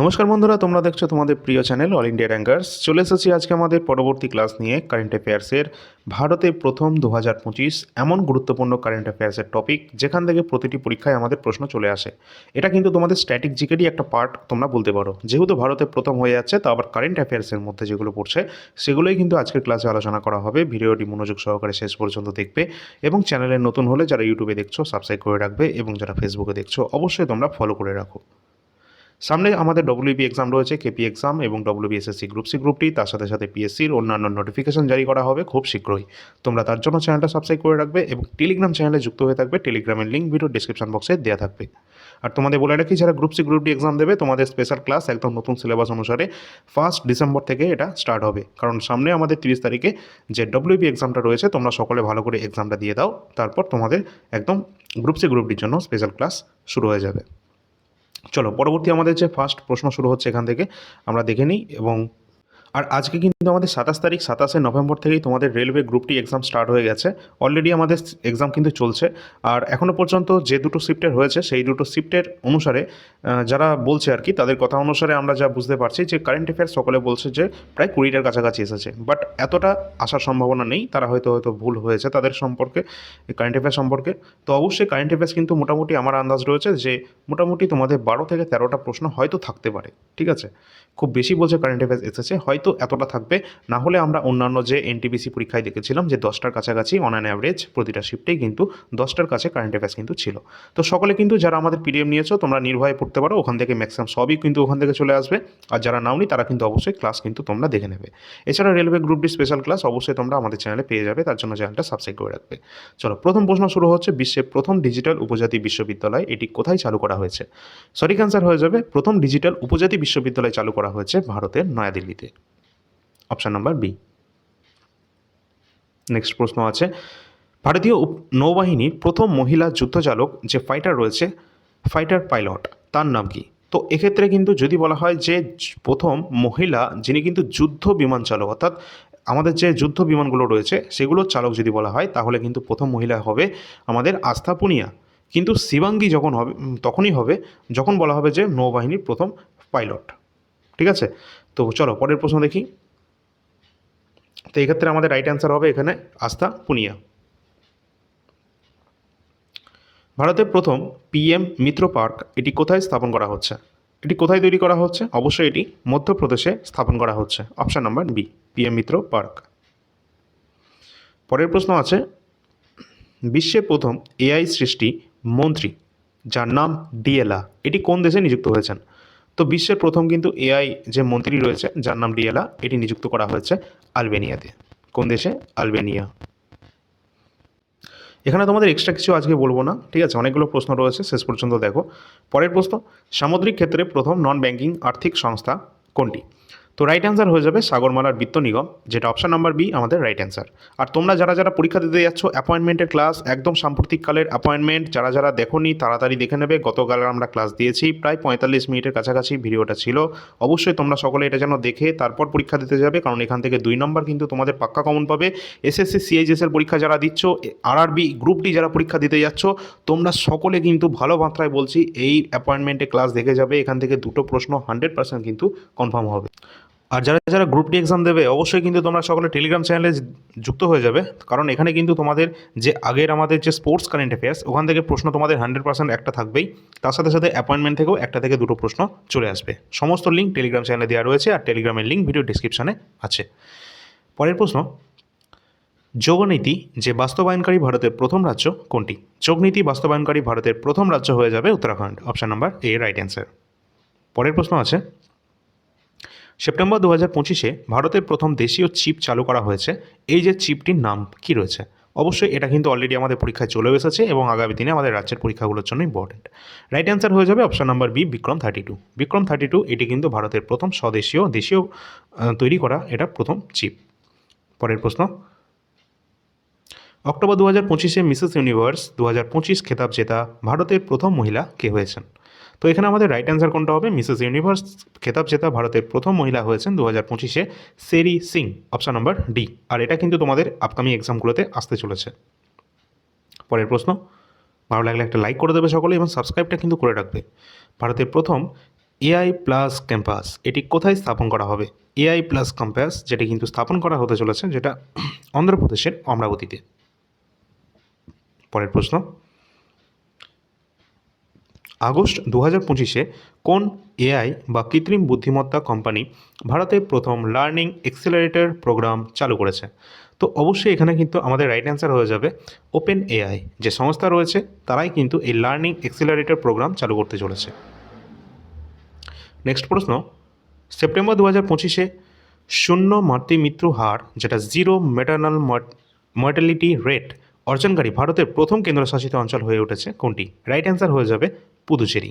নমস্কার বন্ধুরা, তোমরা দেখছ তোমাদের প্রিয় চ্যানেল অল ইন্ডিয়া র্যাঙ্কার্স চলে এসেছি আজকে আমাদের পরবর্তী ক্লাস নিয়ে কারেন্ট অ্যাফেয়ার্সের ভারতে প্রথম দু হাজার পঁচিশ এমন গুরুত্বপূর্ণ কারেন্ট অ্যাফেয়ার্সের টপিক যেখান থেকে প্রতিটি পরীক্ষায় আমাদের প্রশ্ন চলে আসে। এটা কিন্তু তোমাদের স্ট্যাটিক জিকেরই একটা পার্ট তোমরা বলতে পারো। যেহেতু ভারতে প্রথম হয়ে যাচ্ছে, তা আবার কারেন্ট অ্যাফেয়ার্সের মধ্যে যেগুলো পড়ছে, সেগুলোই কিন্তু আজকের ক্লাসে আলোচনা করা হবে। ভিডিওটি মনোযোগ সহকারে শেষ পর্যন্ত দেখবে এবং চ্যানেলে নতুন হলে যারা ইউটিউবে দেখছ সাবস্ক্রাইব করে রাখবে এবং যারা ফেসবুকে দেখছ, অবশ্যই তোমরা ফলো করে রাখো। সামনে আমাদের ডব্লিউবি এক্সাম রয়েছে কেপি এক্সাম এবং ডব্লিউবিএসএসসি গ্রুপ সি গ্রুপটি তার সাথে সাথে পিএসসির অন্যান্য নোটিফিকেশন জারি করা হবে খুব শীঘ্রই। তোমরা তার জন্য চ্যানেলটা সাবস্ক্রাইব করে রাখবে এবং টেলিগ্রাম চ্যানেলে যুক্ত হয়ে থাকবে। টেলিগ্রামের লিঙ্ক ভিডিও ডিসক্রিপশন বক্সে দেওয়া থাকবে। আর তোমাদের বলে রাখি, যারা group C group D exam দেবে, তোমাদের স্পেশাল ক্লাস একদম নতুন সিলেবাস অনুসারে ফার্স্ট ডিসেম্বর থেকে এটা স্টার্ট হবে। কারণ সামনে আমাদের তিরিশ তারিখে যে ডব্লিউবি এক্সামটা রয়েছে, তোমরা সকলে ভালো করে এক্সামটা দিয়ে দাও। তারপর তোমাদের একদম গ্রুপ সি গ্রুপ ডির জন্য স্পেশাল ক্লাস শুরু হয়ে যাবে। চলো পরবর্তী আমাদের যে ফার্স্ট প্রশ্ন শুরু হচ্ছে এখান থেকে আমরা দেখে নিই এবং আর আজকে কিন্তু আমাদের সাতাশ তারিখ, সাতাশে নভেম্বর থেকেই তোমাদের রেলওয়ে গ্রুপটি এক্সাম স্টার্ট হয়ে গেছে। অলরেডি আমাদের এক্সাম কিন্তু চলছে। আর এখনও পর্যন্ত যে দুটো শিফটের হয়েছে, সেই দুটো শিফটের অনুসারে যারা বলছে আর কি, তাদের কথা অনুসারে আমরা যা বুঝতে পারছি যে কারেন্ট অ্যাফেয়ার্স সকলে বলছে যে প্রায় কুড়িটার কাছাকাছি এসেছে। বাট এতটা আসার সম্ভাবনা নেই, তারা হয়তো হয়তো ভুল হয়েছে তাদের সম্পর্কে কারেন্ট অ্যাফেয়ার্স সম্পর্কে। তো অবশ্যই কারেন্ট অ্যাফেয়ার্স কিন্তু মোটামুটি আমার আন্দাজ রয়েছে যে মোটামুটি তোমাদের বারো থেকে তেরোটা প্রশ্ন হয়তো থাকতে পারে, ঠিক আছে? খুব বেশি বলছে কারেন্ট অ্যাফেয়ার্স এসেছে, হয়তো এতটা থাকবে। না হলে আমরা অন্যান্য যে এনটিপিসি পরীক্ষায় দেখেছিলাম যে দশটার কাছাকাছি অন অ্যান অ্যাভারেজ প্রতিটা শিফটেই কিন্তু দশটার কাছে কারেন্ট অ্যাফেয়ার্স কিন্তু ছিল। তো সকলে কিন্তু যারা আমাদের পিডিএম নিয়েছো, তোমরা নির্ভয়ে পড়তে পারো, ওখান থেকে ম্যাক্সিমাম সবই কিন্তু ওখান থেকে চলে আসবে। আর যারা নাওনি, তারা কিন্তু অবশ্যই ক্লাস কিন্তু তোমরা দেখে নেবে। এছাড়া railway group D special class অবশ্যই তোমরা আমাদের চ্যানেলে পেয়ে যাবে, তার জন্য চ্যানেলটা সাবস্ক্রাইব করে রাখবে। চলো, প্রথম প্রশ্ন শুরু হচ্ছে, বিশ্বের প্রথম ডিজিটাল উপজাতি বিশ্ববিদ্যালয় এটি কোথায় চালু করা হয়েছে? সঠিক অ্যান্সার হয়ে যাবে, প্রথম ডিজিটাল উপজাতি বিশ্ববিদ্যালয় চালু করা হয়েছে ভারতের নয়াদিল্লিতে। অপশান নাম্বার বি নেক্সট প্রশ্ন আছে। ভারতীয় নৌবাহিনীর প্রথম মহিলা যুদ্ধচালক যে ফাইটার রয়েছে ফাইটার পাইলট তার নাম কি? তো এক্ষেত্রে কিন্তু যদি বলা হয় যে প্রথম মহিলা যিনি কিন্তু যুদ্ধ বিমান চালক, অর্থাৎ আমাদের যে যুদ্ধ বিমানগুলো রয়েছে, সেগুলোর চালক যদি বলা হয়, তাহলে কিন্তু প্রথম মহিলা হবে আমাদের আস্থা পুনিয়া কিন্তু শিবাঙ্গী যখন হবে তখনই হবে, যখন বলা হবে যে নৌবাহিনীর প্রথম পাইলট ঠিক আছে? তো চলো, পরের প্রশ্ন দেখি। তো এক্ষেত্রে আমাদের রাইট অ্যান্সার হবে এখানে আস্থা পুনিয়া। ভারতের প্রথম পিএম মিত্র পার্ক এটি কোথায় স্থাপন করা হচ্ছে? এটি কোথায় তৈরি করা হচ্ছে? অবশ্যই এটি মধ্যপ্রদেশে স্থাপন করা হচ্ছে। Option number B PM Mitra park. পরের প্রশ্ন আছে, বিশ্বের প্রথম এআই সৃষ্টি মন্ত্রী, যার নাম ডিএলা এটি কোন দেশে নিযুক্ত হয়েছেন? তো বিশ্বের প্রথম কিন্তু এআই যে মন্ত্রী রয়েছে, যার নাম ডিয়েলা এটি নিযুক্ত করা হয়েছে আলবেনিয়াতে। কোন দেশে? আলবেনিয়া। এখানে তোমাদের এক্সট্রা কিছু আজকে বলব না, ঠিক আছে? অনেকগুলো প্রশ্ন রয়েছে, শেষ পর্যন্ত দেখো। পরের প্রশ্ন, সামুদ্রিক ক্ষেত্রে প্রথম নন ব্যাংকিং আর্থিক সংস্থা কোনটি? তো রাইট অ্যান্সার হয়ে যাবে সাগরমালার বৃত্ত নিগম, যেটা অপশান নাম্বার বি আমাদের রাইট অ্যান্সার আর তোমরা যারা যারা পরীক্ষা দিতে যাচ্ছ অ্যাপয়েন্টমেন্টের ক্লাস একদম সাম্প্রতিককালের অ্যাপয়েন্টমেন্ট যারা যারা দেখোনি তাড়াতাড়ি দেখে নেবে, গতকাল আমরা ক্লাস দিয়েছি, প্রায় পঁয়তাল্লিশ মিনিটের কাছাকাছি ভিডিওটা ছিল। অবশ্যই তোমরা সকলে এটা যেন দেখে তারপর পরীক্ষা দিতে যাবে, কারণ এখান থেকে দুই নম্বর কিন্তু তোমাদের পাক্কা কমন পাবে। এসএসসি সিএইচএস এর পরীক্ষা যারা দিচ্ছ আরআরবি গ্রুপ ডি যারা পরীক্ষা দিতে যাচ্ছ, তোমরা সকলে কিন্তু ভালো মাত্রায় বলছি, এই অ্যাপয়েন্টমেন্টে ক্লাস দেখে যাবে, এখান থেকে দুটো প্রশ্ন হান্ড্রেড পার্সেন্ট কিন্তু কনফার্ম হবে। আর যারা যারা গ্রুপ ডি এক্সাম দেবে, অবশ্যই কিন্তু তোমরা সকলে টেলিগ্রাম চ্যানেলে যুক্ত হয়ে যাবে। কারণ এখানে কিন্তু তোমাদের যে আগের আমাদের যে স্পোর্টস কারেন্ট অ্যাফেয়ার্স ওখান থেকে প্রশ্ন তোমাদের হান্ড্রেড পার্সেন্ট একটা থাকবেই। তার সাথে সাথে অ্যাপয়েন্টমেন্ট থেকেও একটা থেকে দুটো প্রশ্ন চলে আসবে। সমস্ত লিঙ্ক টেলিগ্রাম চ্যানেলে দেওয়া রয়েছে আর টেলিগ্রামের লিঙ্ক ভিডিও ডিসক্রিপশানে আছে। পরের প্রশ্ন, যোগনীতি যে বাস্তবায়নকারী ভারতের প্রথম রাজ্য কোনটি? যোগনীতি বাস্তবায়নকারী ভারতের প্রথম রাজ্য হয়ে যাবে Uttarakhand. Option number A right answer পরের প্রশ্ন আছে সেপ্টেম্বর দু হাজার পঁচিশে ভারতের প্রথম দেশীয় চিপ চালু করা হয়েছে। এই যে চিপটির নাম কি রয়েছে? অবশ্যই এটা কিন্তু অলরেডি আমাদের পরীক্ষায় চলে এসেছে এবং আগামী দিনে আমাদের রাজ্যের পরীক্ষাগুলোর জন্য ইম্পর্টেন্ট রাইট অ্যান্সার হয়ে যাবে option number B Vikram thirty two Vikram thirty two এটি কিন্তু ভারতের প্রথম স্বদেশীয়, দেশীয় তৈরি করা এটা প্রথম চিপ। পরের প্রশ্ন। অক্টোবর দু হাজার পঁচিশে মিসেস ইউনিভার্স দু হাজার পঁচিশ খেতাব জেতা ভারতের প্রথম মহিলা কে হয়েছেন? তো এখানে আমাদের রাইট অ্যান্সার কোনটা হবে? মিসেস ইউনিভার্স খেতাব জেতা ভারতের প্রথম মহিলা হয়েছেন দু হাজার পঁচিশে সেরি সিং অপশান নম্বর ডি আর এটা কিন্তু তোমাদের আপকামিং এক্সামগুলোতে আসতে চলেছে। পরের প্রশ্ন, ভালো লাগলে একটা লাইক করে দেবে সকলে এবং সাবস্ক্রাইবটা কিন্তু করে রাখবে। ভারতের প্রথম এআই প্লাস ক্যাম্পাস এটি কোথায় স্থাপন করা হবে? এআই প্লাস ক্যাম্পাস যেটি কিন্তু স্থাপন করা হতে চলেছে, যেটা অন্ধ্রপ্রদেশের অমরাবতীতে। পরের প্রশ্ন আগস্ট দু হাজার পঁচিশে কোন এআই বা কৃত্রিম বুদ্ধিমত্তা কোম্পানি ভারতে প্রথম লার্নিং এক্সেলারেটর প্রোগ্রাম চালু করেছে? তো অবশ্যই এখানে কিন্তু আমাদের রাইট অ্যান্সার হয়ে যাবে ওপেন এআই যে সংস্থা রয়েছে, তারাই কিন্তু এই লার্নিং এক্সেলারেটর প্রোগ্রাম চালু করতে চলেছে। নেক্সট প্রশ্ন। সেপ্টেম্বর দু হাজার পঁচিশে শূন্য মাতৃ মৃত্যু হার, যেটা জিরো মেটার্নাল মর্টালিটি রেট অর্জনকারী ভারতের প্রথম কেন্দ্রশাসিত অঞ্চল হয়ে উঠেছে কোনটি? রাইট অ্যান্সার হয়ে যাবে পুদুচেরি।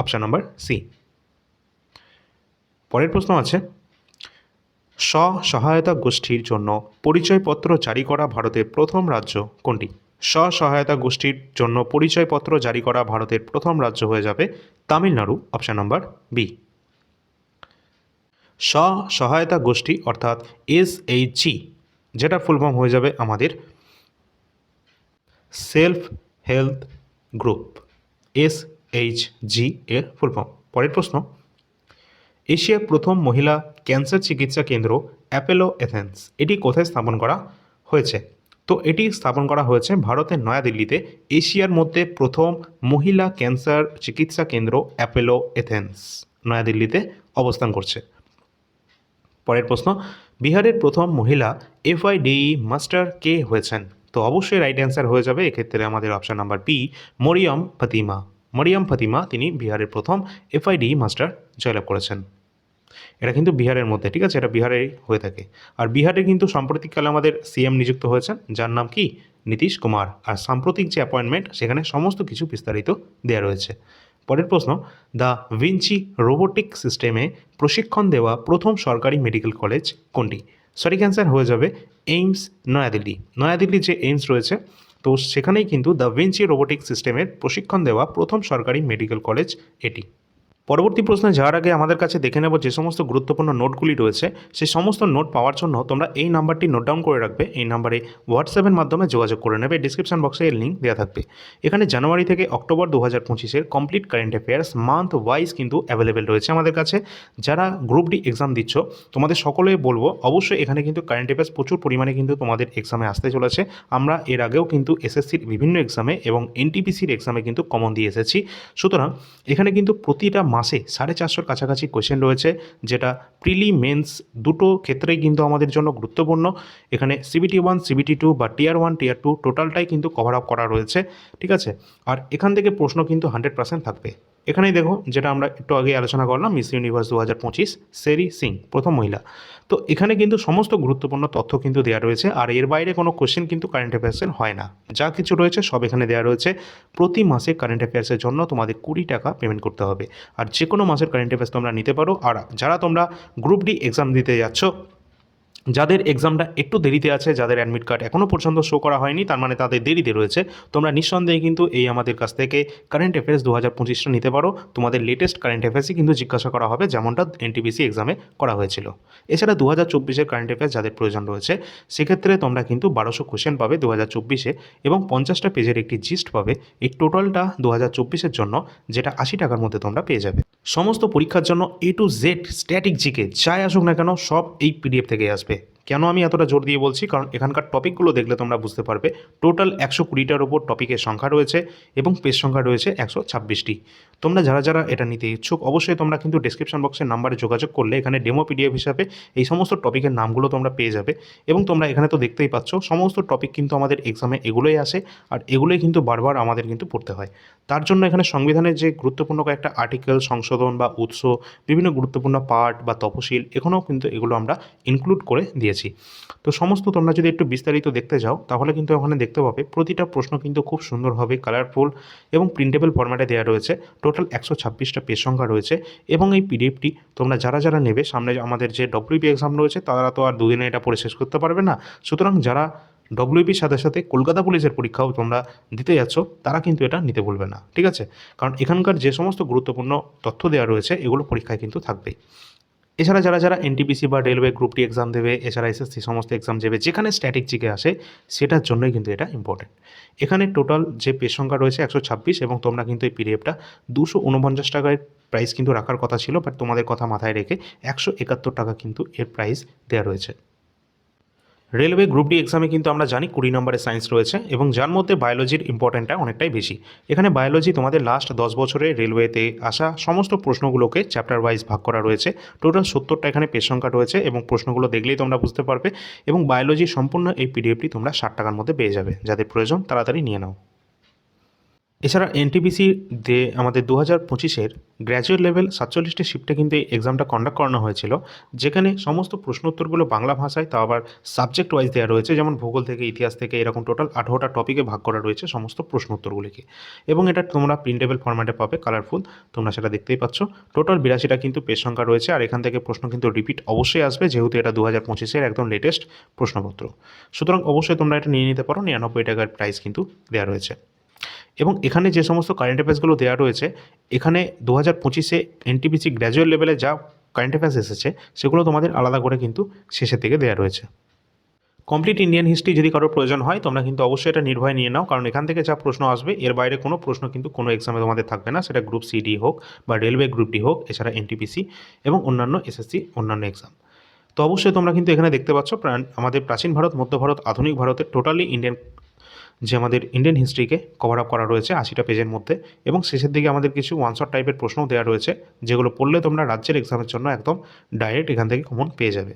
অপশান নাম্বার সি পরের প্রশ্ন আছে স্ব সহায়তা গোষ্ঠীর জন্য পরিচয়পত্র জারি করা ভারতের প্রথম রাজ্য কোনটি? স্ব সহায়তা গোষ্ঠীর জন্য পরিচয়পত্র জারি করা ভারতের প্রথম রাজ্য হয়ে যাবে তামিলনাড়ু। অপশান নাম্বার বি স্ব সহায়তা গোষ্ঠী অর্থাৎ এস এইচজি যেটা ফুল ফর্ম হয়ে যাবে আমাদের self health group S H G এর ফুল ফর্ম পরের প্রশ্ন, এশিয়ার প্রথম মহিলা ক্যান্সার চিকিৎসা কেন্দ্র অ্যাপেলো এথেন্স এটি কোথায় স্থাপন করা হয়েছে? তো এটি স্থাপন করা হয়েছে ভারতের নয়াদিল্লিতে, এশিয়ার মধ্যে প্রথম মহিলা ক্যান্সার চিকিৎসা কেন্দ্র অ্যাপেলো এথেন্স নয়াদিল্লিতে অবস্থান করছে। পরের প্রশ্ন, বিহারের প্রথম মহিলা এফআইডিই মাস্টার কে হয়েছেন? তো অবশ্যই রাইট অ্যান্সার হয়ে যাবে, এক্ষেত্রে আমাদের option number B Maryam Fatima. Maryam Fatima, তিনি বিহারের প্রথম এফআইডিই মাস্টার জয়লাভ করেছেন। এটা কিন্তু বিহারের মধ্যে, ঠিক আছে? এটা বিহারেই হয়ে থাকে। আর বিহারে কিন্তু সাম্প্রতিককালে আমাদের সিএম নিযুক্ত হয়েছেন, যার নাম কি? নীতিশ কুমার। আর সাম্প্রতিক যে অ্যাপয়েন্টমেন্ট সেখানে সমস্ত কিছু বিস্তারিত দেওয়া রয়েছে। পরের প্রশ্ন, দ্য ভিঞ্চি রোবোটিক সিস্টেমে প্রশিক্ষণ দেওয়া প্রথম সরকারি মেডিকেল কলেজ কোনটি? সঠিক অ্যান্সার হয়ে যাবে এইমস, নয়াদিল্লি। নয়াদিল্লি যে এইমস রয়েছে তো সেখানেই কিন্তু দ্য ভিঞ্চি রোবোটিক সিস্টেমের প্রশিক্ষণ দেওয়া প্রথম সরকারি মেডিকেল কলেজ এটি। পরবর্তী প্রশ্নে যাওয়ার আগে আমাদের কাছে দেখে নেব যে সমস্ত গুরুত্বপূর্ণ নোটগুলি রয়েছে, সেই সমস্ত নোট পাওয়ার জন্য তোমরা এই নাম্বারটি নোট ডাউন করে রাখবে, এই নাম্বারে হোয়াটসঅ্যাপের মাধ্যমে যোগাযোগ করে নেবে ডিসক্রিপশন বক্সে এর লিঙ্ক দেওয়া থাকবে। এখানে জানুয়ারি থেকে অক্টোবর দু হাজার পঁচিশের complete current affairs month wise কিন্তু অ্যাভেলেবেল রয়েছে আমাদের কাছে। যারা গ্রুপ ডি এক্সাম দিচ্ছ, তোমাদের সকলেই বলব, অবশ্যই এখানে কিন্তু কারেন্ট অ্যাফেয়ার্স প্রচুর পরিমাণে কিন্তু তোমাদের এক্সামে আসতে চলেছে। আমরা এর আগেও কিন্তু এসএসসির বিভিন্ন এক্সামে এবং এনটিপিসির এক্সামে কিন্তু কমন দিয়ে এসেছি। সুতরাং এখানে কিন্তু প্রতিটা মাসে সাড়ে চারশোর কাছাকাছি কোয়েশ্চেন রয়েছে, যেটা প্রিলি মেন্স দুটো ক্ষেত্রেই কিন্তু আমাদের জন্য গুরুত্বপূর্ণ। এখানে সিবিটি ওয়ান সিবিটি টু বা টিয়ার ওয়ান টিয়ার টু টোটালটাই কিন্তু কভার আপ করা রয়েছে, ঠিক আছে? আর এখান থেকে প্রশ্ন কিন্তু হান্ড্রেড পার্সেন্ট থাকবে। এখানেই দেখো, যেটা আমরা একটু আগে আলোচনা করলাম মিস ইউনিভার্স দু হাজার পঁচিশ সেরি সিং প্রথম মহিলা। তো এখানে কিন্তু সমস্ত গুরুত্বপূর্ণ তথ্য কিন্তু দেওয়া রয়েছে, আর এর বাইরে কোনো কোশ্চেন কিন্তু কারেন্ট অ্যাফেয়ার্সের হয় না। যা কিছু রয়েছে সব এখানে দেওয়া রয়েছে। প্রতি মাসে কারেন্ট অ্যাফেয়ার্সের জন্য তোমাদের কুড়ি টাকা পেমেন্ট করতে হবে। আর যে কোনো মাসের কারেন্ট অ্যাফেয়ার্স তোমরা নিতে পারো। আর যারা তোমরা গ্রুপ ডি এক্সাম দিতে যাচ্ছ যাদের এক্সামটা একটু দেরিতে আছে, যাদের অ্যাডমিট কার্ড এখনও পর্যন্ত শো করা হয়নি, তার মানে তাদের দেরিতে রয়েছে, তোমরা নিঃসন্দেহে কিন্তু এই আমাদের কাছ থেকে কারেন্ট অ্যাফেয়ার্স দু হাজার পঁচিশটা নিতে পারো। তোমাদের লেটেস্ট কারেন্ট অ্যাফেয়ার্সই কিন্তু জিজ্ঞাসা করা হবে, যেমনটা এনটিপিসি এক্সামে করা হয়েছিল। এছাড়া দু হাজার চব্বিশের কারেন্ট অ্যাফেয়ার্স যাদের প্রয়োজন রয়েছে, সেক্ষেত্রে তোমরা কিন্তু বারোশো কোশ্চেন পাবে দু হাজার চব্বিশে এবং পঞ্চাশটা পেজের একটি জিস্ট পাবে এই টোটালটা দু হাজার চব্বিশের জন্য, যেটা আশি টাকার মধ্যে তোমরা পেয়ে যাবে। সমস্ত পরীক্ষার জন্য A to Z static GK যাই আসুক না কেন, সব এই পিডিএফ থেকে আসবে। কেন আমি এতটা জোর দিয়ে বলছি? কারণ এখানকার টপিকগুলো দেখলে তোমরা বুঝতে পারবে। টোটাল একশো কুড়িটার ওপর টপিকের সংখ্যা রয়েছে এবং পেজ সংখ্যা রয়েছে একশো ছাব্বিশটি। তোমরা যারা যারা এটা নিতে ইচ্ছুক, অবশ্যই তোমরা কিন্তু ডিসক্রিপশন বক্সের নাম্বারে যোগাযোগ করলে এখানে ডেমো পিডিএফ হিসাবে এই সমস্ত টপিকের নামগুলো তোমরা পেয়ে যাবে। এবং তোমরা এখানে তো দেখতেই পাচ্ছ, সমস্ত টপিক কিন্তু আমাদের এক্সামে এগুলোই আসে আর এগুলোই কিন্তু বারবার আমাদের কিন্তু পড়তে হয়। তার জন্য এখানে সংবিধানের যে গুরুত্বপূর্ণ কয়েকটা আর্টিকেল সংশোধন বা উৎস, বিভিন্ন গুরুত্বপূর্ণ পার্ট বা তপশিল এখানেও কিন্তু এগুলো আমরা ইনক্লুড করে দিয়েছি। তো সমস্ত তোমরা যদি একটু বিস্তারিত দেখতে যাও, তাহলে কিন্তু ওখানে দেখতে পাবে, প্রতিটা প্রশ্ন কিন্তু খুব সুন্দরভাবে কালারফুল এবং প্রিন্টেবল ফরম্যাটে দেওয়া রয়েছে। টোটাল একশো ছাব্বিশটা পেজ সংখ্যা রয়েছে এবং এই পিডিএফটি তোমরা যারা যারা নেবে, সামনে আমাদের যে ডব্লিউপি এক্সাম রয়েছে, তারা তো আর দুদিনে এটা পড়ে শেষ করতে পারবে না। সুতরাং যারা ডব্লিউপির সাথে সাথে কলকাতা পুলিশের পরীক্ষাও তোমরা দিতে যাচ্ছ, তারা কিন্তু এটা নিতে ভুলবে না, ঠিক আছে? কারণ এখানকার যে সমস্ত গুরুত্বপূর্ণ তথ্য দেওয়া রয়েছে, এগুলো পরীক্ষায় কিন্তু থাকবেই। এছাড়া যারা যারা এনটিপিসি বা রেলওয়ে গ্রুপটি এক্সাম দেবে, এছাড়া এসএসসি সমস্ত এক্সাম দেবে, যেখানে স্ট্যাটিক জিকে আসে, সেটার জন্যই কিন্তু এটা ইম্পর্টেন্ট এখানে টোটাল যে পেজ সংখ্যা রয়েছে একশো ছাব্বিশ এবং তোমরা কিন্তু এই পিডিএফটা দুশো উনপঞ্চাশ টাকার প্রাইস কিন্তু রাখার কথা ছিল বাট তোমাদের কথা মাথায় রেখে একশো একাত্তর টাকা কিন্তু এর প্রাইস দেওয়া রয়েছে। রেলওয়ে গ্রুপ ডি এক্সামে কিন্তু আমরা জানি কুড়ি নম্বরের সায়েন্স রয়েছে এবং যার মধ্যে বায়োলজির ইম্পর্টেন্টটা অনেকটাই বেশি। এখানে বায়োলজি তোমাদের লাস্ট দশ বছরে রেলওয়েতে আসা সমস্ত প্রশ্নগুলোকে চ্যাপ্টার ওয়াইজ ভাগ করা রয়েছে। টোটাল সত্তরটা এখানে পেজ সংখ্যা রয়েছে এবং প্রশ্নগুলো দেখলেই তোমরা বুঝতে পারবে এবং বায়োলজি সম্পূর্ণ এই পিডিএফটি তোমরা ষাট টাকার মধ্যে পেয়ে যাবে। যাদের প্রয়োজন তাড়াতাড়ি নিয়ে নাও। এছাড়া এনটিপিসি দে আমাদের দু হাজার পঁচিশের গ্র্যাজুয়েট লেভেল সাতচল্লিশটি শিফটে কিন্তু এই এক্সামটা কন্ডাক্ট করানো হয়েছিল, যেখানে সমস্ত প্রশ্ন উত্তরগুলো বাংলা ভাষায়, তাও আবার সাবজেক্ট ওয়াইজ দেওয়া রয়েছে, যেমন ভূগোল থেকে ইতিহাস থেকে এরকম টোটাল আঠারোটা টপিকে ভাগ করা রয়েছে সমস্ত প্রশ্ন উত্তরগুলিকে এবং এটা তোমরা প্রিন্টেবল ফরম্যাটে পাবে কালারফুল তোমরা সেটা দেখতেই পাচ্ছ। টোটাল বিরাশিটা কিন্তু পেজ সংখ্যা রয়েছে, আর এখান থেকে প্রশ্ন কিন্তু রিপিট অবশ্যই আসবে, যেহেতু এটা দু হাজার পঁচিশের একদম লেটেস্ট প্রশ্নপত্র। সুতরাং অবশ্যই তোমরা এটা নিয়ে নিতে পারো, নিরানব্বই টাকার প্রাইস কিন্তু দেওয়া রয়েছে। এবং এখানে যে সমস্ত কারেন্ট অ্যাফেয়ার্সগুলো দেওয়া রয়েছে, এখানে দু হাজার পঁচিশে এনটিপিসি গ্র্যাজুয়েট লেভেলে যা কারেন্ট অ্যাফেয়ার্স এসেছে, সেগুলো তোমাদের আলাদা করে কিন্তু শেষের দিকে দেওয়া রয়েছে। কমপ্লিট ইন্ডিয়ান হিস্ট্রি যদি কারোর প্রয়োজন হয়, তোমরা কিন্তু অবশ্যই এটা নির্ভয় নিয়ে নাও, কারণ এখান থেকে যা প্রশ্ন আসবে, এর বাইরে কোনো প্রশ্ন কিন্তু কোনো এক্সামে তোমাদের থাকবে না, সেটা গ্রুপ সি ডি হোক বা রেলওয়ে গ্রুপ ডি হোক, এছাড়া এনটিপিসি এবং অন্যান্য এসএসসি অন্যান্য এক্সাম তো অবশ্যই তোমরা কিন্তু এখানে দেখতে পাচ্ছ আমাদের প্রাচীন ভারত, মধ্য ভারত, আধুনিক ভারতের টোটালি ইন্ডিয়ান যে আমাদের ইন্ডিয়ান হিস্ট্রিকে কভার আপ করা রয়েছে আশিটা পেজের মধ্যে এবং শেষের দিকে আমাদের কিছু ওয়ান শট টাইপের প্রশ্নও দেওয়া রয়েছে, যেগুলো পড়লে তোমরা রাজ্যের এক্সামের জন্য একদম ডাইরেক্ট এখান থেকে কমন পেয়ে যাবে।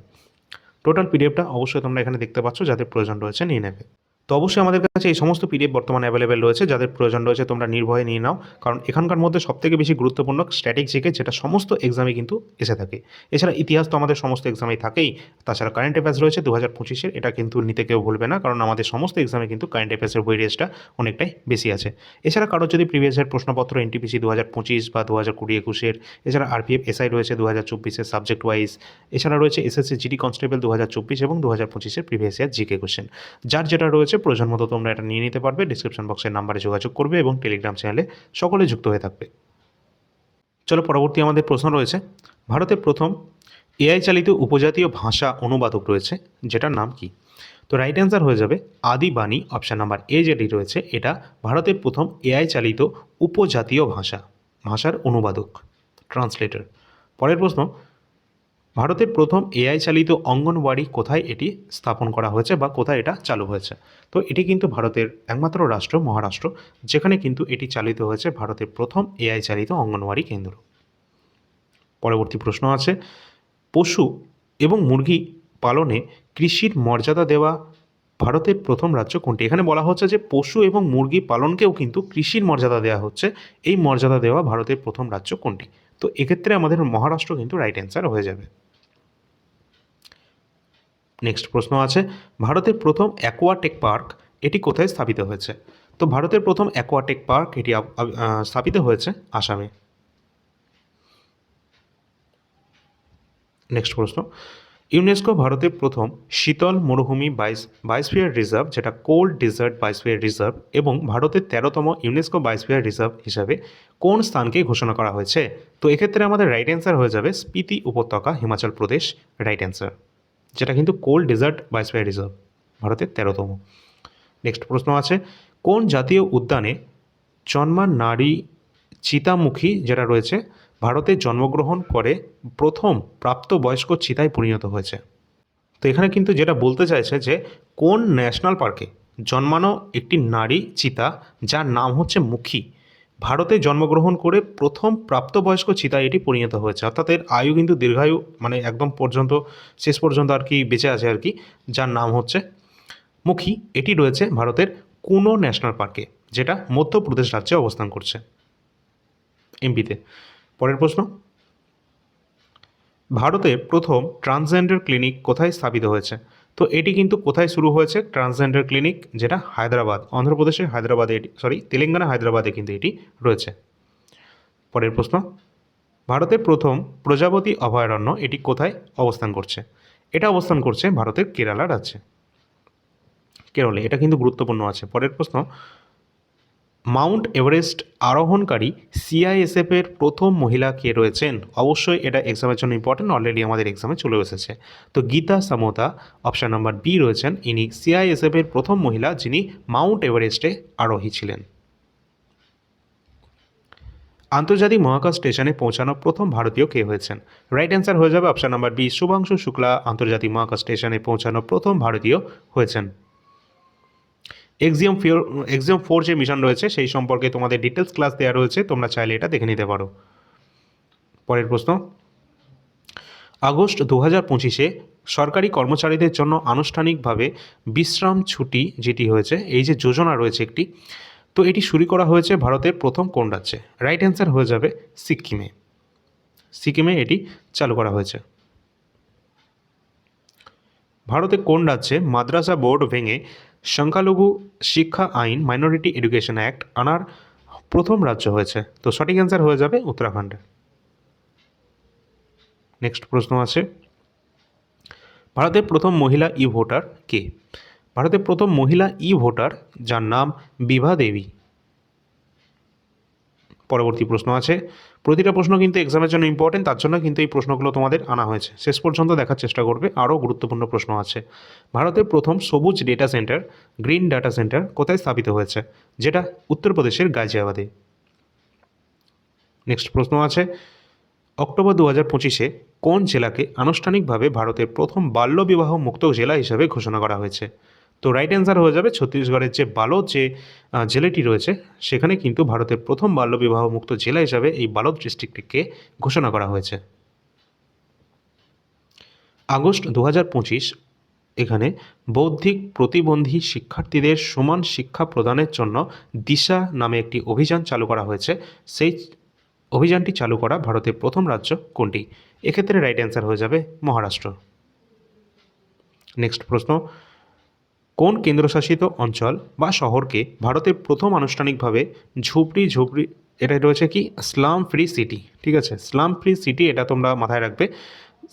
টোটাল পিডিএফটা অবশ্যই তোমরা এখানে দেখতে পাচ্ছ, যাদের প্রয়োজন রয়েছে নিয়ে নেবে। তো অবশ্যই আমাদের কাছে এই সমস্ত পিডিএফ বর্তমানে অ্যাভেলেবেল রয়েছে, যাদের প্রয়োজন রয়েছে তোমরা নির্ভয়ে নিয়ে নাও। কারণ এখানকার মধ্যে সবথেকে বেশি গুরুত্বপূর্ণ স্ট্যাটিক জিকে যেটা সমস্ত এক্সামে কিন্তু এসে থাকে। এছাড়া ইতিহাস তো আমাদের সমস্ত এক্সামেই থাকেই। তাছাড়া কারেন্ট অ্যাফেয়ার্স রয়েছে দু হাজার পঁচিশের, এটা কিন্তু নিতে কেউ ভুলবে না, কারণ আমাদের সমস্ত এক্সামে কিন্তু কারেন্ট অ্যাফেয়ার্সের ওয়েটেজটা অনেকটাই বেশি আছে। এছাড়া কারোর যদি প্রিভিয়াস ইয়ার প্রশ্নপত্র এনটিপিসি দু হাজার পঁচিশ বা দু হাজার কুড়ি একুশের, এছাড়া আরপিএফ এসআই রয়েছে দু হাজার চব্বিশের সাবজেক্ট ওয়াইজ এছাড়া রয়েছে এসএসসি জিডি কনস্টেবল দু হাজার চব্বিশ এবং দু হাজার পঁচিশের প্রিভিয়াস ইয়ার জিকে কোশ্চেন যার যেটা রয়েছে প্রয়োজন মতো তোমরা এটা নিয়ে নিতে পারবে। ডিসক্রিপশন বক্সের নাম্বারে যোগাযোগ করবে এবং টেলিগ্রাম চ্যানেলে সকলে যুক্ত হয়ে থাকবে। চলো পরবর্তী আমাদের প্রশ্ন রয়েছে। ভারতের প্রথম এআই চালিত উপজাতীয় ভাষা অনুবাদক রয়েছে, যেটার নাম কি? তো রাইট অ্যান্সার হয়ে যাবে আদি বাণী অপশান নাম্বার এ যেটি রয়েছে, এটা ভারতের প্রথম এআই চালিত উপজাতীয় ভাষা, ভাষার অনুবাদক ট্রান্সলেটর পরের প্রশ্ন ভারতের প্রথম এআই চালিত অঙ্গনওয়াড়ি কোথায় এটি স্থাপন করা হয়েছে বা কোথায় এটা চালু হয়েছে? তো এটি কিন্তু ভারতের একমাত্র রাষ্ট্র, মহারাষ্ট্র, যেখানে কিন্তু এটি চালিত হয়েছে ভারতের প্রথম এআই চালিত অঙ্গনওয়াড়ি কেন্দ্র। পরবর্তী প্রশ্ন আছে, পশু এবং মুরগি পালনে কৃষির মর্যাদা দেওয়া ভারতের প্রথম রাজ্য কোনটি? এখানে বলা হচ্ছে যে পশু এবং মুরগি পালনকেও কিন্তু কৃষির মর্যাদা দেওয়া হচ্ছে। এই মর্যাদা দেওয়া ভারতের প্রথম রাজ্য কোনটি? তো এক্ষেত্রে আমাদের মহারাষ্ট্র কিন্তু রাইট অ্যান্সার হয়ে যাবে। নেক্সট প্রশ্ন আছে, ভারতের প্রথম অ্যাকোয়াটেক পার্ক এটি কোথায় স্থাপিত হয়েছে? তো ভারতের প্রথম অ্যাকোয়াটেক পার্ক এটি স্থাপিত হয়েছে আসামে। নেক্সট প্রশ্ন ইউনেস্কো ভারতের প্রথম শীতল মরুভূমি বাইস বায়োস্ফিয়ার রিজার্ভ যেটা কোল্ড ডেজার্ট বায়োস্ফিয়ার রিজার্ভ এবং ভারতের তেরোতম ইউনেস্কো বায়োস্ফিয়ার রিজার্ভ হিসাবে কোন স্থানকে ঘোষণা করা হয়েছে? তো এক্ষেত্রে আমাদের রাইট অ্যান্সার হয়ে যাবে স্পিতি উপত্যকা, হিমাচল প্রদেশ রাইট অ্যান্সার যেটা কিন্তু কোল্ড ডেজার্ট বায়োস্ফিয়ার রিজার্ভ ভারতের তেরোতম। নেক্সট প্রশ্ন আছে, কোন জাতীয় উদ্যানে জন্মান নারী চিতামুখী যেটা রয়েছে, ভারতে জন্মগ্রহণ করে প্রথম প্রাপ্তবয়স্ক চিতায় পরিণত হয়েছে? তো এখানে কিন্তু যেটা বলতে চাইছে যে, কোন ন্যাশনাল পার্কে জন্মানো একটি নারী চিতা, যার নাম হচ্ছে মুখী? ভারতে জন্মগ্রহণ করে প্রথম প্রাপ্তবয়স্ক চিতায় এটি পরিণত হয়েছে। অর্থাৎ এর আয়ু কিন্তু দীর্ঘায়ু মানে একদম পর্যন্ত, শেষ পর্যন্ত আর কি বেঁচে আছে আর কি, যার নাম হচ্ছে মুখী। এটি রয়েছে ভারতের কুনো ন্যাশনাল পার্কে, যেটা মধ্যপ্রদেশ রাজ্যে অবস্থান করছে। এমপিতে পরের প্রশ্ন। ভারতে প্রথম ট্রান্সজেন্ডার ক্লিনিক কোথায় স্থাপিত হয়েছে? তো এটি কিন্তু কোথায় শুরু হয়েছে? ট্রান্সজেন্ডার ক্লিনিক যেটা হায়দ্রাবাদ অন্ধ্রপ্রদেশের হায়দ্রাবাদে এটি সরি তেলেঙ্গানা হায়দ্রাবাদে কিন্তু এটি রয়েছে। পরের প্রশ্ন, ভারতের প্রথম প্রজাপতি অভয়ারণ্য এটি কোথায় অবস্থান করছে? এটা অবস্থান করছে ভারতের কেরালা রাজ্যে। কেরলে, এটা কিন্তু গুরুত্বপূর্ণ আছে। পরের প্রশ্ন মাউন্ট এভারেস্ট আরোহণকারী সিআইএসএফ এর প্রথম মহিলা কে রয়েছেন? অবশ্যই এটা এক্সামের জন্য ইম্পর্টেন্ট অলরেডি আমাদের এক্সামে চলে এসেছে। তো Geeta Samota option number B রয়েছেন। ইনি সিআইএসএফ এর প্রথম মহিলা যিনি মাউন্ট এভারেস্টে আরোহী ছিলেন। আন্তর্জাতিক মহাকাশ স্টেশনে পৌঁছানো প্রথম ভারতীয় কে হয়েছেন? রাইট অ্যান্সার হয়ে যাবে option number B Shubhanshu Shukla. আন্তর্জাতিক মহাকাশ স্টেশনে পৌঁছানো প্রথম ভারতীয় হয়েছেন। এক্সিয়াম ফিওর এক্সিয়াম ফোর যে মিশন রয়েছে, সেই সম্পর্কে তোমাদের ডিটেলস ক্লাস দেওয়া রয়েছে, তোমরা চাইলে এটা দেখে নিতে পারো। পরের প্রশ্ন। আগস্ট দু হাজার পঁচিশে সরকারি কর্মচারীদের জন্য আনুষ্ঠানিকভাবে বিশ্রাম ছুটি যেটি হয়েছে, এই যে যোজনা রয়েছে একটি, তো এটি শুরু করা হয়েছে ভারতের প্রথম কোন রাজ্যে? রাইট অ্যান্সার হয়ে যাবে সিকিমে। সিকিমে এটি চালু করা হয়েছে। ভারতে কোন রাজ্যে মাদ্রাসা বোর্ড ভেঙে সংখ্যালঘু শিক্ষা আইন মাইনরিটি এডুকেশন অ্যাক্ট আনার প্রথম রাজ্য হয়েছে। তো সঠিক অ্যান্সার হয়ে যাবে উত্তরাখণ্ডে। নেক্সট প্রশ্ন আছে। ভারতের প্রথম মহিলা ই ভোটার কে? ভারতের প্রথম মহিলা ই ভোটার যার নাম বিভা দেবী। পরবর্তী প্রশ্ন আছে। প্রতিটা প্রশ্ন কিন্তু এক্সামের জন্য ইম্পর্টেন্ট তার জন্য কিন্তু এই প্রশ্নগুলো তোমাদের আনা হয়েছে। শেষ পর্যন্ত দেখার চেষ্টা করবে, আরও গুরুত্বপূর্ণ প্রশ্ন আছে। ভারতের প্রথম সবুজ data centre green data centre কোথায় স্থাপিত হয়েছে? যেটা উত্তরপ্রদেশের গাজিয়াবাদে। নেক্সট প্রশ্ন আছে, অক্টোবর দু হাজার পঁচিশে কোন জেলাকে আনুষ্ঠানিকভাবে ভারতের প্রথম বাল্যবিবাহ মুক্ত জেলা হিসেবে ঘোষণা করা হয়েছে? তো রাইট অ্যান্সার হয়ে যাবে ছত্তিশগড়ের যে বালোদ যে জেলাটি রয়েছে, সেখানে কিন্তু ভারতের প্রথম বাল্যবিবাহ মুক্ত জেলা হিসাবে এই বালোদ ডিস্ট্রিক্টকে ঘোষণা করা হয়েছে। আগস্ট দু এখানে বৌদ্ধিক প্রতিবন্ধী শিক্ষার্থীদের সমান শিক্ষা প্রদানের জন্য দিশা নামে একটি অভিযান চালু করা হয়েছে। সেই অভিযানটি চালু করা ভারতের প্রথম রাজ্য কোনটি? এক্ষেত্রে রাইট অ্যান্সার হয়ে যাবে মহারাষ্ট্র। নেক্সট প্রশ্ন কোন কেন্দ্রশাসিত অঞ্চল বা শহরকে ভারতের প্রথম আনুষ্ঠানিকভাবে ঝুপড়ি ঝুপড়ি, এটা রয়েছে কি? স্লাম ফ্রি সিটি, ঠিক আছে? স্লাম ফ্রি সিটি এটা তোমরা মাথায় রাখবে।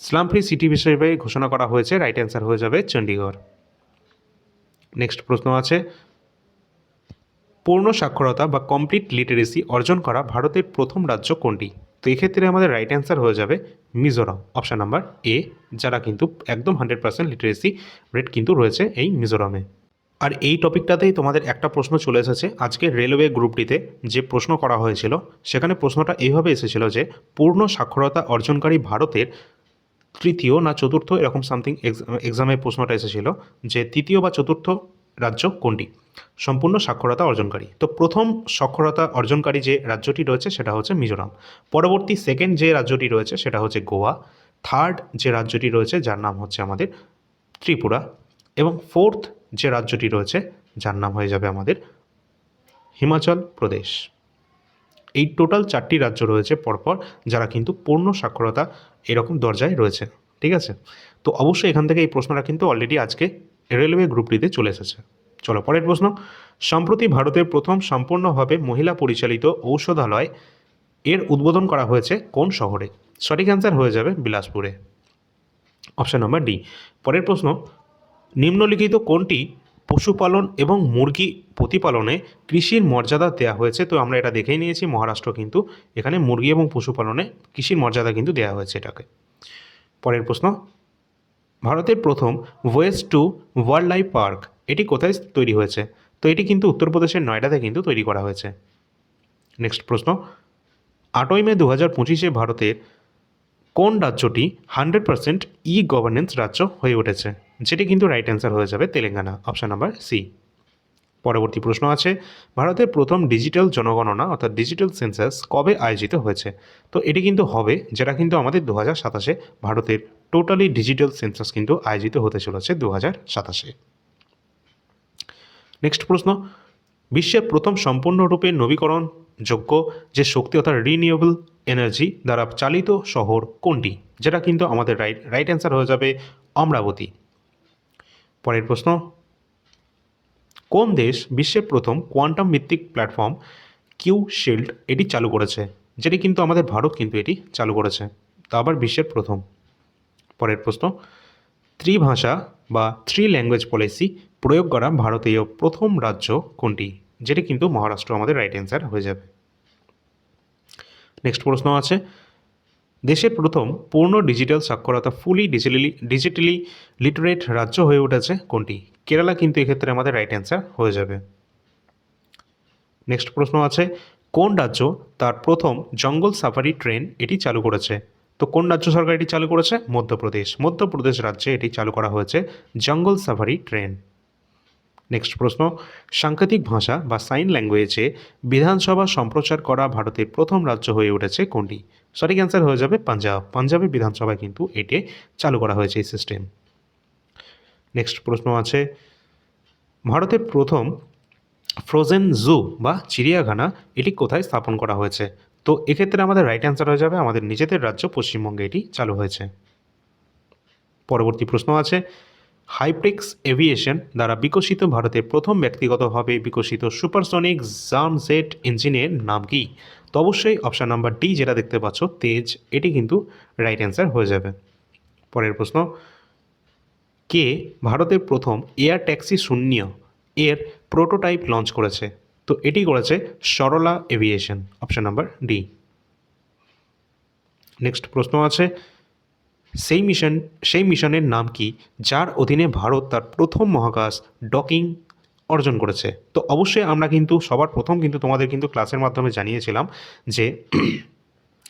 স্লাম ফ্রি সিটি হিসেবে ঘোষণা করা হয়েছে রাইট অ্যান্সার হয়ে যাবে চণ্ডীগড় নেক্সট প্রশ্ন আছে। পূর্ণ সাক্ষরতা বা কমপ্লিট লিটারেসি অর্জন করা ভারতের প্রথম রাজ্য কোনটি? তো এক্ষেত্রে আমাদের রাইট অ্যান্সার হয়ে যাবে মিজোরাম। অপশান নাম্বার এ যারা কিন্তু একদম হান্ড্রেড পার্সেন্ট লিটারেসি রেট কিন্তু রয়েছে এই মিজোরামে। আর এই টপিকটাতেই তোমাদের একটা প্রশ্ন চলে এসেছে। আজকে রেলওয়ে গ্রুপটিতে যে প্রশ্ন করা হয়েছিল, সেখানে প্রশ্নটা এইভাবে এসেছিল যে, পূর্ণ সাক্ষরতা অর্জনকারী ভারতের তৃতীয় না চতুর্থ, এরকম সামথিং এক্সামে প্রশ্নটা এসেছিল যে, তৃতীয় বা চতুর্থ রাজ্য কোনটি? সম্পূর্ণ সাক্ষরতা অর্জনকারী। তো প্রথম সাক্ষরতা অর্জনকারী যে রাজ্যটি রয়েছে সেটা হচ্ছে মিজোরাম। পরবর্তী সেকেন্ড যে রাজ্যটি রয়েছে সেটা হচ্ছে গোয়া। থার্ড যে রাজ্যটি রয়েছে যার নাম হচ্ছে আমাদের ত্রিপুরা। এবং ফোর্থ যে রাজ্যটি রয়েছে যার নাম হয়ে যাবে আমাদের হিমাচল প্রদেশ। এই টোটাল চারটি রাজ্য রয়েছে পরপর, যারা কিন্তু পূর্ণ সাক্ষরতা এরকম দরজায় রয়েছে। ঠিক আছে? তো অবশ্যই এখান থেকে এই প্রশ্নটা কিন্তু অলরেডি আজকে রেলওয়ে গ্রুপটিতে চলে এসেছে। চলো পরের প্রশ্ন। সম্প্রতি ভারতের প্রথম সম্পূর্ণভাবে মহিলা পরিচালিত ঔষধালয় এর উদ্বোধন করা হয়েছে কোন শহরে? সঠিক অ্যান্সার হয়ে যাবে বিলাসপুরে। অপশন নম্বর ডি পরের প্রশ্ন। নিম্নলিখিত কোনটি পশুপালন এবং মুরগি প্রতিপালনে কৃষির মর্যাদা দেওয়া হয়েছে? তো আমরা এটা দেখেই নিয়েছি, মহারাষ্ট্র কিন্তু এখানে মুরগি এবং পশুপালনে কৃষির মর্যাদা কিন্তু দেওয়া হয়েছে এটাকে। পরের প্রশ্ন। ভারতের প্রথম waste to wildlife park. এটি কোথায় তৈরি হয়েছে? তো এটি কিন্তু উত্তরপ্রদেশের নয়ডাতে কিন্তু তৈরি করা হয়েছে। নেক্সট প্রশ্ন। আটই মে দু হাজার পঁচিশে ভারতের কোন রাজ্যটি হান্ড্রেড পার্সেন্ট ই গভর্নেন্স রাজ্য হয়ে উঠেছে? যেটি কিন্তু রাইট অ্যান্সার হয়ে যাবে তেলেঙ্গানা। Option number C. পরবর্তী প্রশ্ন আছে। ভারতের প্রথম ডিজিটাল জনগণনা অর্থাৎ ডিজিটাল সেন্সাস কবে আয়োজিত হয়েছে? তো এটি কিন্তু হবে, যেটা কিন্তু আমাদের দু হাজার সাতাশে ভারতের টোটালি ডিজিটাল সেন্সাস কিন্তু আয়োজিত হতে চলেছে দু হাজার সাতাশে। নেক্সট প্রশ্ন, বিশ্বের প্রথম সম্পূর্ণরূপে নবীকরণযোগ্য যে শক্তি অর্থাৎ রিনিউয়েবল এনার্জি দ্বারা চালিত শহর কোনটি? যেটা কিন্তু আমাদের রাইট রাইট অ্যান্সার হয়ে যাবে অমরাবতী। পরের প্রশ্ন, কোন দেশ বিশ্বের প্রথম কোয়ান্টাম ভিত্তিক প্ল্যাটফর্ম কিউ শিল্ড এটি চালু করেছে? যেটি কিন্তু আমাদের ভারত কিন্তু এটি চালু করেছে। তা আবার বিশ্বের প্রথম। পরের প্রশ্ন, ত্রিভাষা বা থ্রি ল্যাঙ্গুয়েজ পলিসি প্রয়োগ করা ভারতীয় প্রথম রাজ্য কোনটি? যেটি কিন্তু মহারাষ্ট্র আমাদের রাইট অ্যান্সার হয়ে যাবে। নেক্সট প্রশ্ন আছে, দেশের প্রথম পূর্ণ ডিজিটাল সাক্ষরতা ফুলি ডিজিটালি ডিজিটালি লিটারেট রাজ্য হয়ে উঠেছে কোনটি? কেরালা কিন্তু এক্ষেত্রে আমাদের রাইট অ্যান্সার হয়ে যাবে। নেক্সট প্রশ্ন আছে, কোন রাজ্য তার প্রথম জঙ্গল সাফারি ট্রেন এটি চালু করেছে? তো কোন রাজ্য সরকার এটি চালু করেছে? মধ্যপ্রদেশ। মধ্যপ্রদেশ রাজ্যে এটি চালু করা হয়েছে জঙ্গল সাফারি ট্রেন। নেক্সট প্রশ্ন। সাংকেতিক ভাষা বা সাইন ল্যাঙ্গুয়েজে বিধানসভা সম্প্রচার করা ভারতের প্রথম রাজ্য হয়ে উঠেছে কোনটি? সঠিক অ্যান্সার হয়ে যাবে পাঞ্জাব। পাঞ্জাবের বিধানসভায় কিন্তু এটি চালু করা হয়েছে এই সিস্টেম। নেক্সট প্রশ্ন আছে। ভারতের প্রথম ফ্রোজেন জু বা চিড়িয়াখানা এটি কোথায় স্থাপন করা হয়েছে? তো এক্ষেত্রে আমাদের রাইট অ্যান্সার হয়ে যাবে আমাদের নিজেদের রাজ্য পশ্চিমবঙ্গে এটি চালু হয়েছে। পরবর্তী প্রশ্ন আছে হাইপ্রেক্স এভিয়েশন দ্বারা বিকশিত ভারতের প্রথম ব্যক্তিগতভাবে বিকশিত সুপারসনিক জামজেট ইঞ্জিনের নাম কি? তো অবশ্যই অপশান নাম্বার ডি যেটা দেখতে পাচ্ছ, তেজ, এটি কিন্তু রাইট অ্যান্সার হয়ে যাবে। পরের প্রশ্ন, কে ভারতের প্রথম এয়ার ট্যাক্সি শূন্য এর প্রোটোটাইপ লঞ্চ করেছে? তো এটি করেছে Sarla aviation option number D next প্রশ্ন আছে, সেই মিশন সেই মিশনের নাম কি যার অধীনে ভারত তার প্রথম মহাকাশ ডকিং অর্জন করেছে? তো অবশ্যই আমরা কিন্তু সবার প্রথম কিন্তু তোমাদের কিন্তু ক্লাসের মাধ্যমে জানিয়েছিলাম যে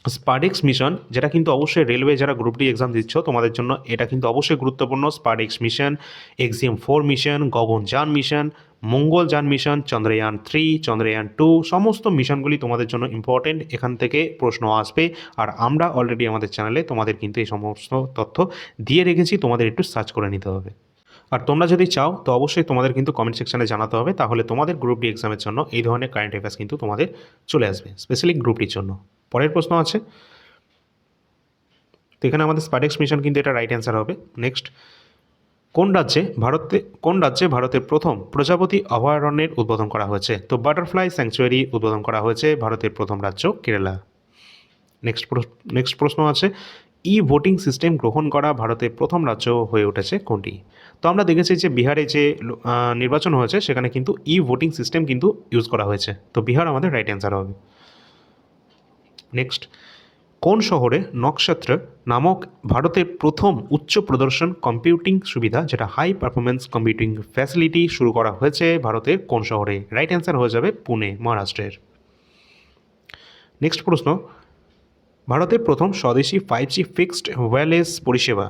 স্পার্ডেক্স মিশন যেটা কিন্তু অবশ্যই রেলওয়ে যারা গ্রুপ ডি এক্সাম দিচ্ছ, তোমাদের জন্য এটা কিন্তু অবশ্যই গুরুত্বপূর্ণ। SpaDeX mission Axiom four mission Gaganyaan mission Mangalyaan mission Chandrayaan three Chandrayaan two সমস্ত মিশনগুলি তোমাদের জন্য ইম্পর্টেন্ট এখান থেকে প্রশ্ন আসবে। আর আমরা অলরেডি আমাদের চ্যানেলে তোমাদের কিন্তু এই সমস্ত তথ্য দিয়ে রেখেছি। তোমাদের একটু সার্চ করে নিতে হবে। আর তোমরা যদি চাও, তো অবশ্যই তোমাদের কিন্তু কমেন্ট সেকশানে জানাতে হবে। তাহলে তোমাদের গ্রুপ ডি এক্সামের জন্য এই ধরনের কারেন্ট অ্যাফেয়ার্স কিন্তু তোমাদের চলে আসবে স্পেশালি গ্রুপ ডির জন্য। পরের প্রশ্ন আছে। তো এখানে আমাদের স্পাডেক্স মিশন কিন্তু এটা রাইট অ্যান্সার হবে। নেক্সট কোন রাজ্যে ভারতে, কোন রাজ্যে ভারতের প্রথম প্রজাপতি অভয়ারণ্যের উদ্বোধন করা হয়েছে? তো বাটারফ্লাই স্যাংচুয়ারি উদ্বোধন করা হয়েছে ভারতের প্রথম রাজ্য কেরালা। নেক্সট নেক্সট প্রশ্ন আছে ই ভোটিং সিস্টেম গ্রহণ করা ভারতের প্রথম রাজ্য হয়ে উঠেছে কোনটি? তো আমরা দেখেছি যে বিহারে যে নির্বাচন হয়েছে, সেখানে কিন্তু ই ভোটিং সিস্টেম কিন্তু ইউজ করা হয়েছে। তো বিহার আমাদের রাইট অ্যান্সার হবে। নেক্সট কোন শহরে নক্ষত্র নামক ভারতের প্রথম উচ্চ প্রদর্শন কম্পিউটিং সুবিধা, যেটা হাই পারফরমেন্স কম্পিউটিং ফ্যাসিলিটি শুরু করা হয়েছে ভারতের কোন শহরে? রাইট অ্যান্সার হয়ে যাবে পুনে, মহারাষ্ট্রের। নেক্সট প্রশ্ন ভারতের প্রথম স্বদেশি ফাইভ জি ফিক্সড ওয়্যারলেস পরিষেবা,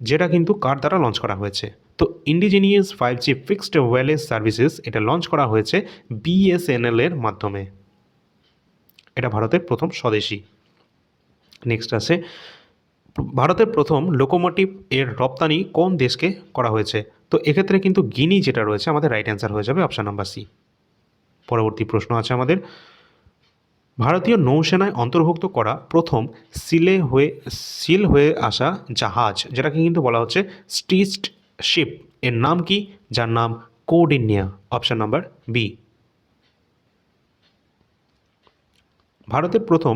যেটা কিন্তু কার দ্বারা লঞ্চ করা হয়েছে? তো indigenous five G fixed wireless services এটা লঞ্চ করা হয়েছে বিএসএনএল এর মাধ্যমে। এটা ভারতের প্রথম স্বদেশি। নেক্সট আছে, ভারতের প্রথম লোকোমোটিভ এর রপ্তানি কোন দেশকে করা হয়েছে? তো এক্ষেত্রে কিন্তু গিনি যেটা রয়েছে, আমাদের রাইট অ্যান্সার হয়ে যাবে অপশান নাম্বার সি পরবর্তী প্রশ্ন আছে আমাদের। ভারতীয় নৌসেনায় অন্তর্ভুক্ত করা প্রথম সিলে হয়ে, সিল হয়ে আসা জাহাজ, যেটাকে কিন্তু বলা হচ্ছে স্টিচড শিপ এর নাম কি? যার নাম কোডিনিয়া অপশান নাম্বার বি ভারতের প্রথম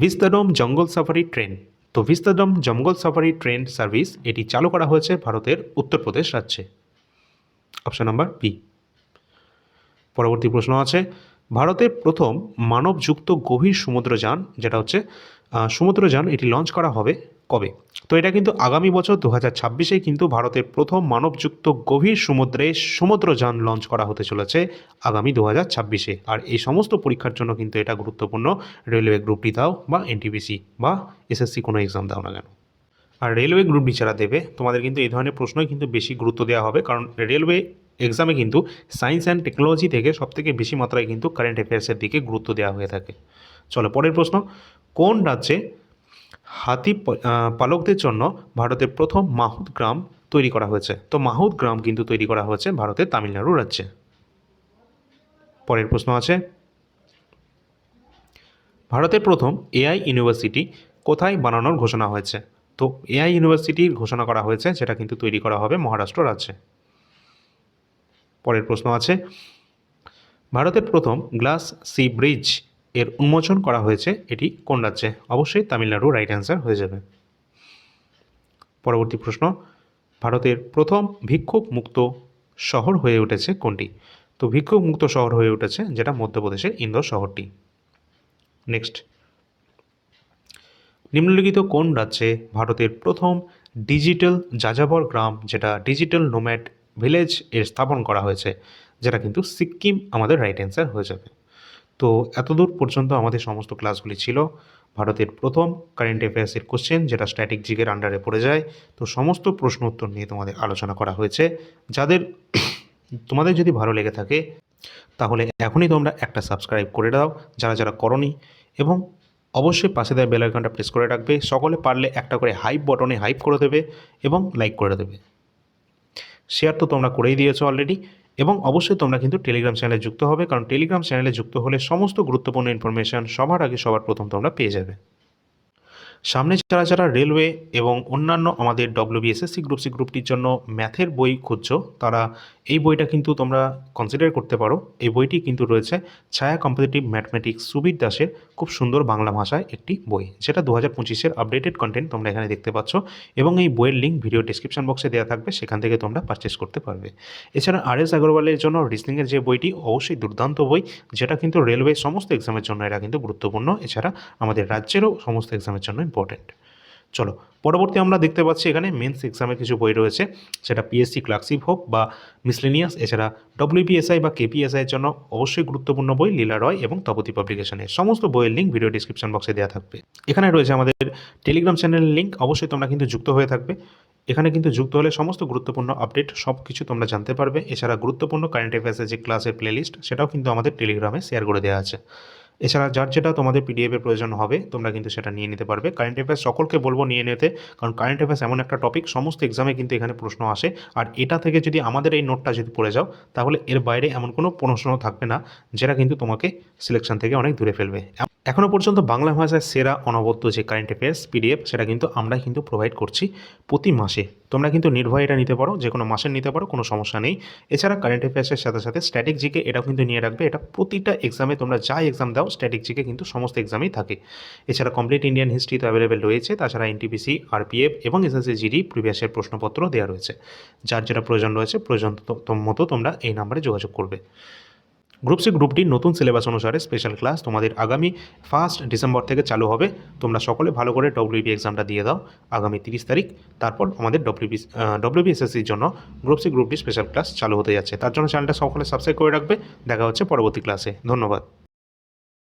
ভিস্তাডম জঙ্গল সাফারি ট্রেন। তো ভিস্তাডম জঙ্গল সাফারি ট্রেন সার্ভিস এটি চালু করা হয়েছে ভারতের উত্তরপ্রদেশ রাজ্যে। Option number B. পরবর্তী প্রশ্ন আছে, ভারতের প্রথম মানবযুক্ত গভীর সমুদ্রযান, যেটা হচ্ছে সমুদ্রযান এটি লঞ্চ করা হবে কবে? তো এটা কিন্তু আগামী বছর দু হাজার ছাব্বিশে কিন্তু ভারতের প্রথম মানবযুক্ত গভীর সমুদ্রে সমুদ্রযান লঞ্চ করা হতে চলেছে আগামী দু হাজার ছাব্বিশে। আর এই সমস্ত পরীক্ষার জন্য কিন্তু এটা গুরুত্বপূর্ণ। রেলওয়ে গ্রুপটি দাও বা এনটিপিসি বা এসএসসি কোনো এক্সাম দাও না কেন। আর রেলওয়ে গ্রুপ যারা দেবে, তোমাদের কিন্তু এই ধরনের প্রশ্নই কিন্তু বেশি গুরুত্ব দেওয়া হবে। কারণ রেলওয়ে এক্সামে কিন্তু সায়েন্স অ্যান্ড টেকনোলজি থেকে সবথেকে বেশি মাত্রায় কিন্তু কারেন্ট অ্যাফেয়ার্সের দিকে গুরুত্ব দেওয়া হয়ে থাকে। চলো, পরের প্রশ্ন। কোন রাজ্যে হাতি পালকদের জন্য ভারতের প্রথম মাহুদ গ্রাম তৈরি করা হয়েছে। তো মাহুদ গ্রাম কিন্তু তৈরি করা হয়েছে ভারতের তামিলনাড়ু রাজ্যে। পরের প্রশ্ন আছে। ভারতের প্রথম এআই ইউনিভার্সিটি কোথায় বানানোর ঘোষণা হয়েছে? তো এআই ইউনিভার্সিটির ঘোষণা করা হয়েছে, সেটা কিন্তু তৈরি করা হবে মহারাষ্ট্র রাজ্যে। পরের প্রশ্ন আছে। ভারতের প্রথম গ্লাস সি ব্রিজ এর উন্মোচন করা হয়েছে এটি কোন রাজ্যে? অবশ্যই তামিলনাড়ু রাইট অ্যান্সার হয়ে যাবে। পরবর্তী প্রশ্ন, ভারতের প্রথম ভিক্ষুক মুক্ত শহর হয়ে উঠেছে কোনটি? তো ভিক্ষুক মুক্ত শহর হয়ে উঠেছে যেটা মধ্যপ্রদেশের ইন্দোর শহরটি। নেক্সট নিম্নলিখিত কোন রাজ্যে ভারতের প্রথম ডিজিটাল যাযাবর গ্রাম যেটা ডিজিটাল নোম্যাড ভিলেজ এর স্থাপন করা হয়েছে, যেটা কিন্তু সিকিম আমাদের রাইট অ্যান্সার হয়ে যাবে। তো এতদূর পর্যন্ত আমাদের সমস্ত ক্লাসগুলি ছিল। ভারতের প্রথম কারেন্ট অ্যাফেয়ার্সের কোশ্চেন যেটা স্ট্যাটিক জিকের আন্ডারে পড়ে যায়। তো সমস্ত প্রশ্ন উত্তর নিয়ে তোমাদের আলোচনা করা হয়েছে। যাদের তোমাদের যদি ভালো লেগে থাকে, তাহলে এখনই তোমরা একটা সাবস্ক্রাইব করে দাও, যারা যারা করনি। এবং অবশ্যই পাশে দেওয়া বেল আইকনটা প্রেস করে রাখবে। সকলে পারলে একটা করে হাইপ বটনে হাইপ করে দেবে এবং লাইক করে দেবে। শেয়ার তো তোমরা করেই দিয়েছ অলরেডি এবং অবশ্যই তোমরা কিন্তু টেলিগ্রাম চ্যানেলে যুক্ত হবে, কারণ টেলিগ্রাম চ্যানেলে যুক্ত হলে সমস্ত গুরুত্বপূর্ণ ইনফরমেশান সবার আগে সবার প্রথম তোমরা পেয়ে যাবে। সামনে যারা যারা রেলওয়ে এবং অন্যান্য আমাদের ডব্লিউবিএসএসসি গ্রুপ সি গ্রুপটির জন্য ম্যাথের বই খুঁজছো, তারা এই বইটা কিন্তু তোমরা কনসিডার করতে পারো। এই বইটি কিন্তু রয়েছে ছায়া কম্পিটিটিভ ম্যাথমেটিক্স সুবীর দাসের খুব সুন্দর বাংলা ভাষায় একটি বই, যেটা দু হাজার পঁচিশের আপডেটেড কন্টেন্ট তোমরা এখানে দেখতে পাচ্ছ এবং এই বইয়ের লিঙ্ক ভিডিও ডিসক্রিপশন বক্সে দেওয়া থাকবে, সেখান থেকে তোমরা পারচেস করতে পারবে। এছাড়া আর এস আগরওয়ালের জন্য রিসনিংয়ের যে বইটি, অবশ্যই দুর্দান্ত বই, যেটা কিন্তু রেলওয়ে সমস্ত এক্সামের জন্য, এটা কিন্তু গুরুত্বপূর্ণ। এছাড়া আমাদের রাজ্যেরও সমস্ত এক্সামের জন্য ইম্পর্টেন্ট চলো, পরবর্তী আমরা দেখতে পাচ্ছি এখানে মেন্স এক্সামের কিছু বই রয়েছে, সেটা পিএসসি ক্লার্কশিপ হোক বা মিসলেনিয়াস এছাড়া ডব্লিউপিএসআই বা কেপিএসআই এর জন্য অবশ্যই গুরুত্বপূর্ণ বই লীলা রয় এবং তপতি পাবলিকেশনের সমস্ত বইয়ের লিঙ্ক ভিডিও ডিসক্রিপশন বক্সে দেওয়া থাকবে। এখানে রয়েছে আমাদের টেলিগ্রাম চ্যানেলের লিঙ্ক অবশ্যই তোমরা কিন্তু যুক্ত হয়ে থাকবে। এখানে কিন্তু যুক্ত হলে সমস্ত গুরুত্বপূর্ণ আপডেট সব কিছু তোমরা জানতে পারবে। এছাড়া গুরুত্বপূর্ণ কারেন্ট অ্যাফেয়ার্সের যে ক্লাসের প্লেলিস্ট সেটাও কিন্তু আমাদের টেলিগ্রামে শেয়ার করে দেওয়া আছে। এছাড়া যার যেটা তোমাদের পিডিএফের প্রয়োজন হবে, তোমরা কিন্তু সেটা নিয়ে নিতে পারবে। কারেন্ট অ্যাফেয়ার্স সকলকে বলব নিয়ে নিতে, কারণ কারেন্ট অ্যাফেয়ার্স এমন একটা টপিক সমস্ত এক্সামে কিন্তু এখানে প্রশ্ন আসে। আর এটা থেকে যদি আমাদের এই নোটটা যদি পড়ে যাও, তাহলে এর বাইরে এমন কোনো প্রশ্ন থাকবে না, যেটা কিন্তু তোমাকে সিলেকশন থেকে অনেক দূরে ফেলবে। এখনও পর্যন্ত বাংলা ভাষায় সেরা অনবদ্য যে কারেন্ট অ্যাফেয়ার্স পিডিএফ সেটা কিন্তু আমরা কিন্তু প্রোভাইড করছি প্রতি মাসে। তোমরা কিন্তু নির্ভয় এটা নিতে পারো যে কোনো মাসের নিতে পারো, কোনো সমস্যা নেই। এছাড়া কারেন্ট অ্যাফেয়ার্সের সাথে সাথে স্ট্যাটিক জিকে এটাও কিন্তু নিয়ে রাখবে, এটা প্রতিটা এক্সামে তোমরা যা এক্সাম দাও স্ট্যাটিক জিকে কিন্তু সমস্ত এক্সামেই থাকে। এছাড়া কমপ্লিট ইন্ডিয়ান হিস্ট্রি তো অ্যাভেলেবেল রয়েছে, তাছাড়া এনটিপিসি আরপিএফ এবং এসএসসি জিডি প্রিভিয়াসের প্রশ্নপত্র দেওয়া রয়েছে। যার যেটা প্রয়োজন রয়েছে, প্রয়োজন মতো তোমরা এই নাম্বারে যোগাযোগ করবে। গ্রুপ সি গ্রুপটি নতুন সিলেবাস অনুসারে স্পেশাল ক্লাস তোমাদের আগামী ফার্স্ট ডিসেম্বর থেকে চালু হবে। তোমরা সকলে ভালো করে ডব্লিউবি এক্সামটা দিয়ে দাও আগামী তিরিশ তারিখ। তারপর আমাদের ডব্লিউবি ডব্লিউবিএসএসসির জন্য গ্রুপ সি গ্রুপটি স্পেশাল ক্লাস চালু হতে যাচ্ছে। তার জন্য চ্যানেলটা সকলে সাবস্ক্রাইব করে রাখবে। দেখা হচ্ছে পরবর্তী ক্লাসে ধন্যবাদ।